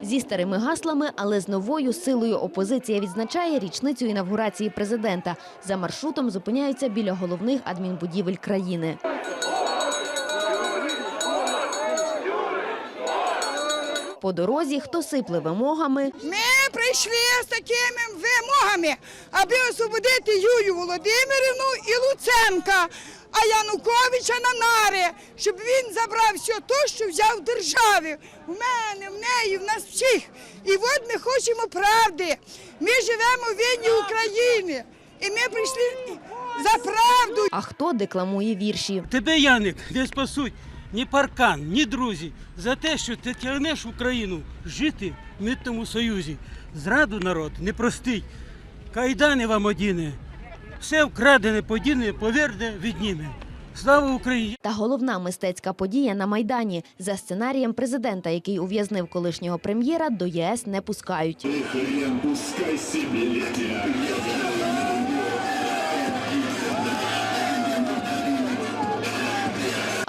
Зі старими гаслами, але з новою силою опозиція відзначає річницю інавгурації президента. За маршрутом зупиняються біля головних адмінбудівель країни. По дорозі хто сипле вимогами, Ми прийшли з такими вимогами, аби освободити Юлію Володимирівну і Луценка, а Януковича на нари, щоб він забрав все те, що взяв в державі. В мене, в неї, в нас всіх. І от ми хочемо правди. Ми живемо в вільній Україні. І ми прийшли за правду. а хто декламує вірші. Тебе, Яник, не спасуть ні паркан, ні друзі за те, що ти тягнеш Україну жити в митному союзі. Зраду народ не простить. Кайдани вам одіне. Все вкрадене, подіне, поверне, відніме. Слава Україні! Та головна мистецька подія на Майдані. За сценарієм президента, який ув'язнив колишнього прем'єра, до ЄС не пускають. Хрен пускай себе летят.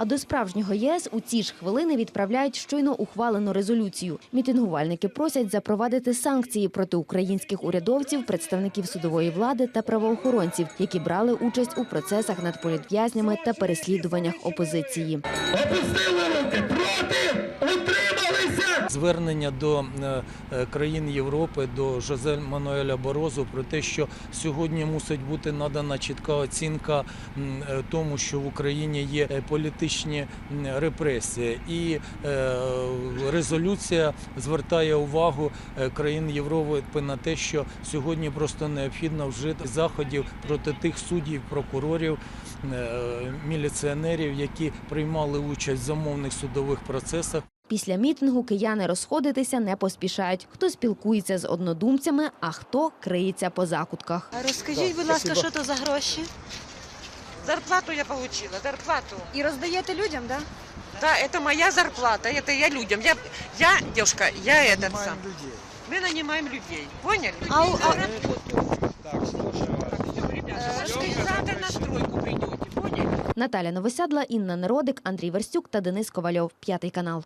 А до справжнього ЄС у ці ж хвилини відправляють щойно ухвалену резолюцію. Мітингувальники просять запровадити санкції проти українських урядовців, представників судової влади та правоохоронців, які брали участь у процесах над політв'язнями та переслідуваннях опозиції. Опустили руки проти, утрималися. звернення до е, е, країн Європи, до Жозе Мануеля Борозу про те, що сьогодні мусить бути надана чітка оцінка е, тому, що в Україні є е, політичні репресії, і е, резолюція звертає увагу е, країн Європи на те, що сьогодні просто необхідно вжити заходів проти тих суддів, прокурорів, е, міліціонерів, які приймали участь в замовних судових процесах. Після мітингу кияни розходитися не поспішають. Хто спілкується з однодумцями, а хто криється по закутках. Розкажіть, будь ласка, що то за гроші? Зарплату я получила, зарплату. І роздаєте людям, так? Да, это моя зарплата, это я людям. Я, я девушка, я этот сам. Мы нанимаем людей, поняли? А у- Людей а- на работу. Всё, ребята, вы завтра на стройку придете, поняли? Наталя Новосядла, Інна Народик, Андрій Верстюк та Денис Ковальов. П'ятий канал.